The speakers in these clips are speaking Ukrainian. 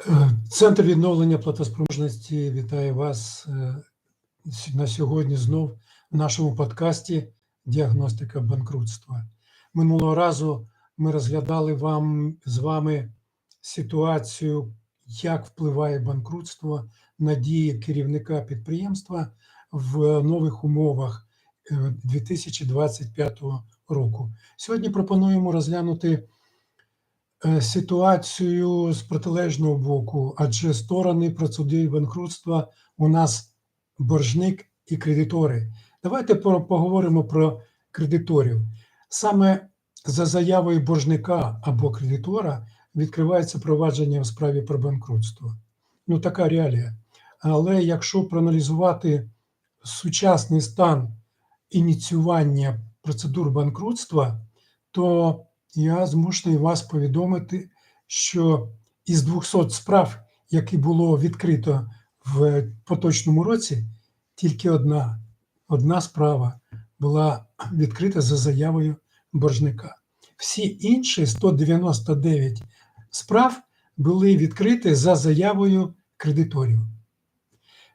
Е, Центр відновлення платоспроможності вітає вас е, на сьогодні знов в нашому подкасті Діагностика банкрутства. Минулого разу ми розглядали вам з вами ситуацію, як впливає банкрутство на дії керівника підприємства в нових умовах е, 2025 року. Сьогодні пропонуємо розглянути е, ситуацію з протилежного боку, адже сторони процедури банкрутства у нас боржник і кредитори. Давайте поговоримо про кредиторів. Саме за заявою боржника або кредитора відкривається провадження в справі про банкрутство. Ну, така реалія. Але якщо проаналізувати сучасний стан ініціювання процедур банкрутства, то я змушений вас повідомити, що із 200 справ, які було відкрито в поточному році, тільки одна, одна справа була відкрита за заявою боржника. Всі інші 199 справ були відкриті за заявою кредиторів.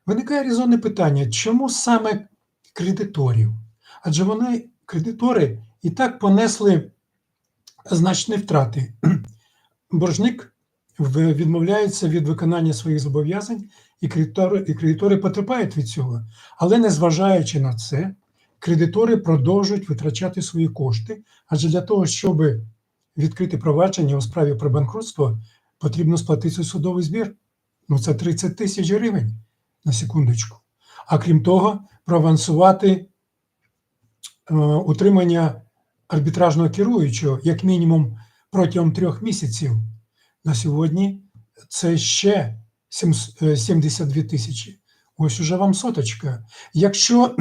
Виникає резонне питання, чому саме кредиторів? Адже вони, кредитори, і так понесли значні втрати. Боржник відмовляється від виконання своїх зобов'язань, і кредитори, і кредитори потерпають від цього. Але незважаючи на це, кредитори продовжують витрачати свої кошти, адже для того, щоб відкрити провадження у справі про банкрутство, потрібно сплатити судовий збір. Ну, це 30 тисяч гривень на секундочку. А крім того, проавансувати е, утримання арбітражного керуючого як мінімум протягом трьох місяців. На сьогодні це ще е, 72 тисячі. Ось уже вам соточка. Якщо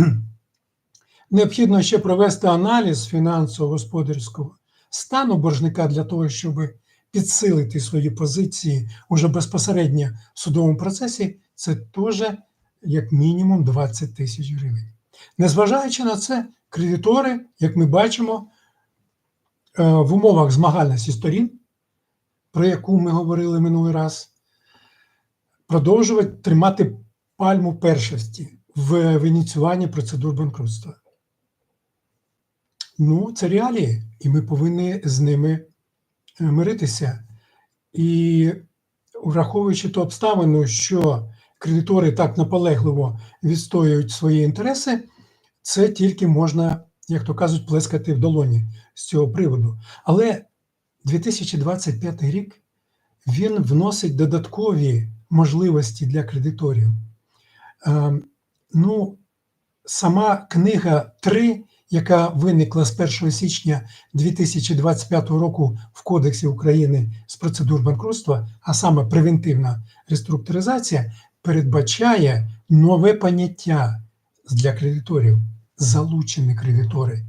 необхідно ще провести аналіз фінансово-господарського стану боржника для того, щоб підсилити свої позиції уже безпосередньо в судовому процесі, це теж як мінімум 20 тисяч гривень. Незважаючи на це, кредитори, як ми бачимо, е, в умовах змагальності сторін, про яку ми говорили минулий раз, продовжують тримати пальму першості в, в ініціюванні процедур банкрутства. Ну, це реалії, і ми повинні з ними е, миритися. І враховуючи ту обставину, що кредитори так наполегливо відстоюють свої інтереси, це тільки можна, як то кажуть, плескати в долоні з цього приводу. Але 2025 рік він вносить додаткові можливості для кредиторів. Ем, Ну, сама книга 3, яка виникла з 1 січня 2025 року в Кодексі України з процедур банкрутства, а саме превентивна реструктуризація, передбачає нове поняття для кредиторів залучені кредитори.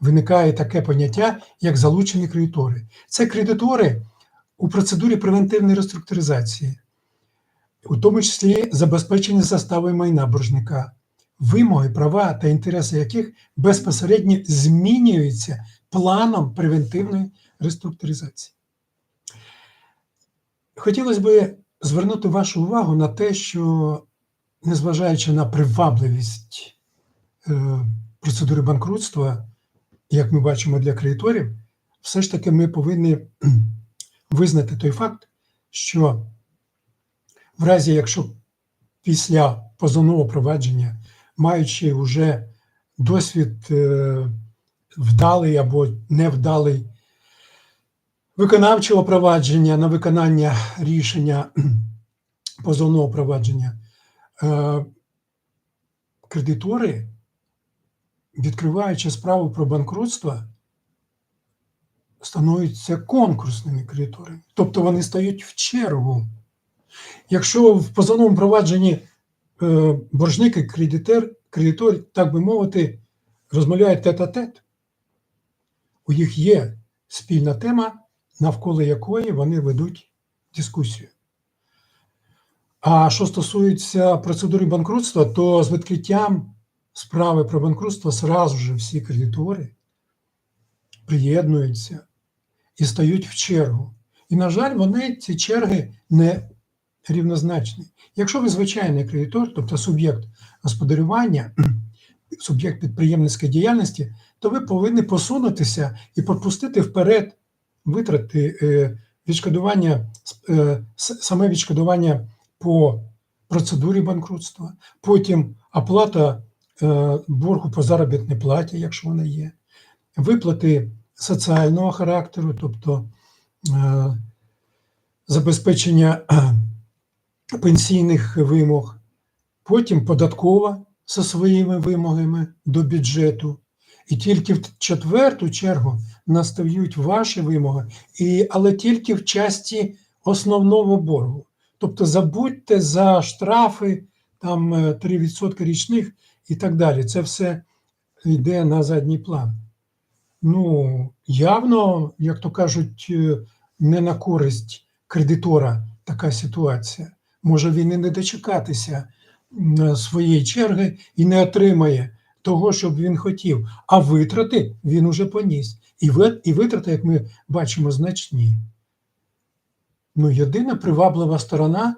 Виникає таке поняття, як залучені кредитори. Це кредитори у процедурі превентивної реструктуризації, у тому числі забезпечення застави майна боржника, вимоги, права та інтереси яких безпосередньо змінюються планом превентивної реструктуризації. Хотілося б звернути вашу увагу на те, що, незважаючи на привабливість процедури банкрутства, як ми бачимо для кредиторів, все ж таки ми повинні визнати той факт, що в разі, якщо після позовного провадження, маючи вже досвід е, вдалий або невдалий виконавчого провадження на виконання рішення позовного провадження, е, кредитори, відкриваючи справу про банкрутство, становляться конкурсними кредиторами. Тобто вони стають в чергу. Якщо в позовному провадженні е, боржник і кредитор, кредитор, так би мовити, розмовляють тет-а-тет, у них є спільна тема, навколо якої вони ведуть дискусію. А що стосується процедури банкрутства, то з відкриттям справи про банкрутство зразу ж всі кредитори приєднуються і стають в чергу. І, на жаль, вони ці черги не рівнозначний. Якщо ви звичайний кредитор, тобто суб'єкт господарювання, суб'єкт підприємницької діяльності, то ви повинні посунутися і пропустити вперед витрати е, відшкодування, е, саме відшкодування по процедурі банкрутства, потім оплата боргу по заробітній платі, якщо вона є, виплати соціального характеру, тобто е, забезпечення е, пенсійних вимог, потім податкова зі своїми вимогами до бюджету. І тільки в четверту чергу настають ваші вимоги, і, але тільки в часті основного боргу. Тобто забудьте за штрафи, там е, 3% річних і так далі. Це все йде на задній план. Ну, явно, як то кажуть, е, не на користь кредитора така ситуація. Може він і не дочекатися своєї черги і не отримає того, що він хотів, а витрати він уже поніс. І витрати, як ми бачимо, значні. Ну, єдина приваблива сторона,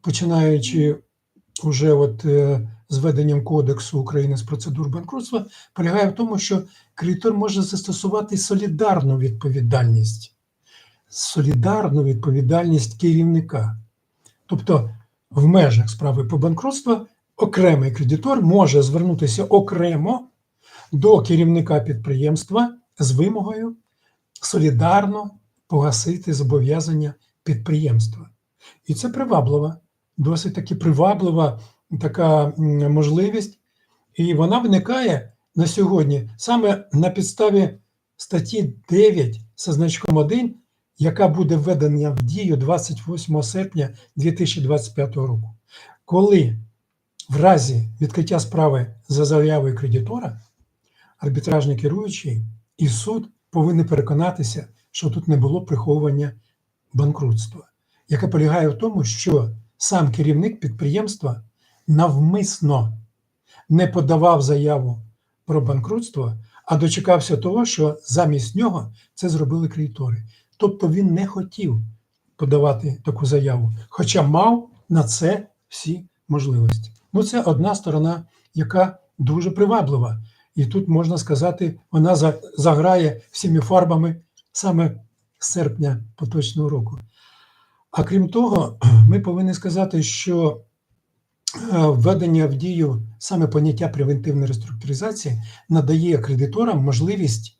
починаючи уже от, е, з введенням Кодексу України з процедур банкрутства, полягає в тому, що кредитор може застосувати солідарну відповідальність, солідарну відповідальність керівника. Тобто, в межах справи по банкрутству окремий кредитор може звернутися окремо до керівника підприємства з вимогою солідарно погасити зобов'язання підприємства. І це приваблива, досить таки приваблива така можливість, і вона виникає на сьогодні саме на підставі статті 9 зі значком 1, яка буде введена в дію 28 серпня 2025 року. Коли в разі відкриття справи за заявою кредитора, арбітражний керуючий і суд повинні переконатися, що тут не було приховування банкрутства, яке полягає в тому, що сам керівник підприємства навмисно не подавав заяву про банкрутство, а дочекався того, що замість нього це зробили кредитори. Тобто він не хотів подавати таку заяву, хоча мав на це всі можливості. Ну, це одна сторона, яка дуже приваблива. І тут можна сказати, вона заграє всіми фарбами саме з серпня поточного року. А крім того, ми повинні сказати, що введення в дію саме поняття превентивної реструктуризації надає кредиторам можливість,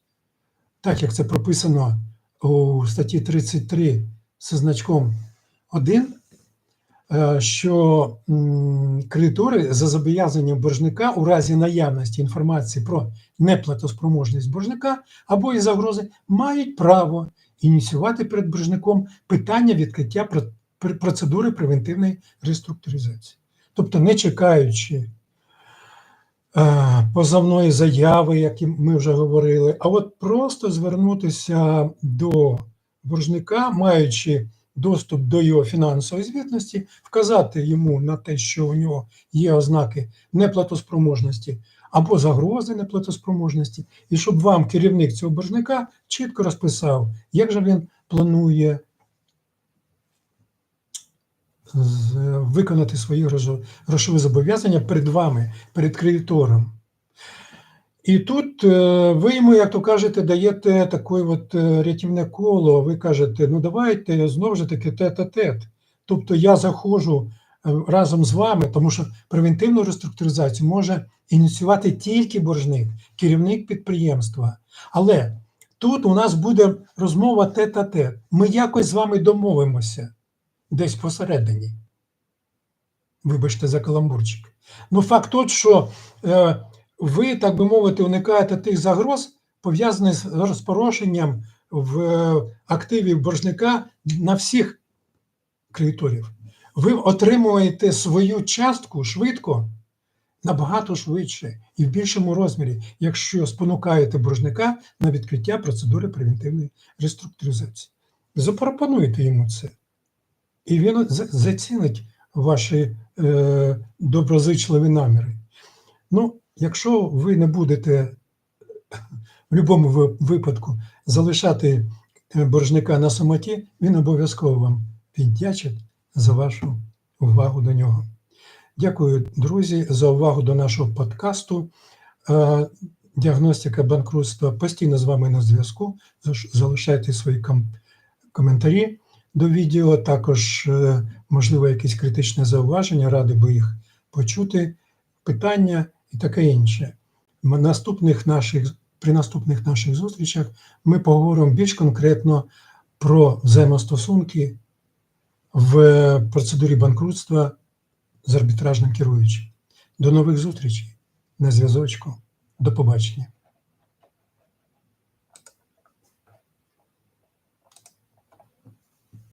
так як це прописано у статті 33 зі значком 1, е, що кредитори за зобов'язанням боржника у разі наявності інформації про неплатоспроможність боржника або і загрози мають право ініціювати перед боржником питання відкриття процедури превентивної реструктуризації. Тобто, не чекаючи е, позовної заяви, як ми вже говорили, а от просто звернутися до боржника, маючи доступ до його фінансової звітності, вказати йому на те, що у нього є ознаки неплатоспроможності або загрози неплатоспроможності, і щоб вам керівник цього боржника чітко розписав, як же він планує виконати свої грошові зобов'язання перед вами, перед кредитором. І тут е, ви йому, як то кажете, даєте таке от е, рятівне коло. Ви кажете, ну давайте знову ж таки тет-а-тет. Тобто я заходжу е, разом з вами, тому що превентивну реструктуризацію може ініціювати тільки боржник, керівник підприємства. Але тут у нас буде розмова тет-а-тет. Ми якось з вами домовимося десь посередині. Вибачте за каламбурчик. Ну, факт тот, що е, ви, так би мовити, уникаєте тих загроз, пов'язаних з розпорошенням в е, активів боржника на всіх кредиторів. Ви отримуєте свою частку швидко, набагато швидше і в більшому розмірі, якщо спонукаєте боржника на відкриття процедури превентивної реструктуризації. Запропонуйте йому це. І він зацінить ваші е, доброзичливі наміри. Ну, якщо ви не будете в будь-якому випадку залишати е, боржника на самоті, він обов'язково вам віддячить за вашу увагу до нього. Дякую, друзі, за увагу до нашого подкасту. Е, Діагностика банкрутства постійно з вами на зв'язку. Залишайте свої ком- коментарі до відео. Також, е, можливо, якісь критичні зауваження, радий би їх почути, питання і таке інше. Наступних наших, при наступних наших зустрічах ми поговоримо більш конкретно про взаємостосунки в процедурі банкрутства з арбітражним керуючим. До нових зустрічей на зв'язочку. До побачення.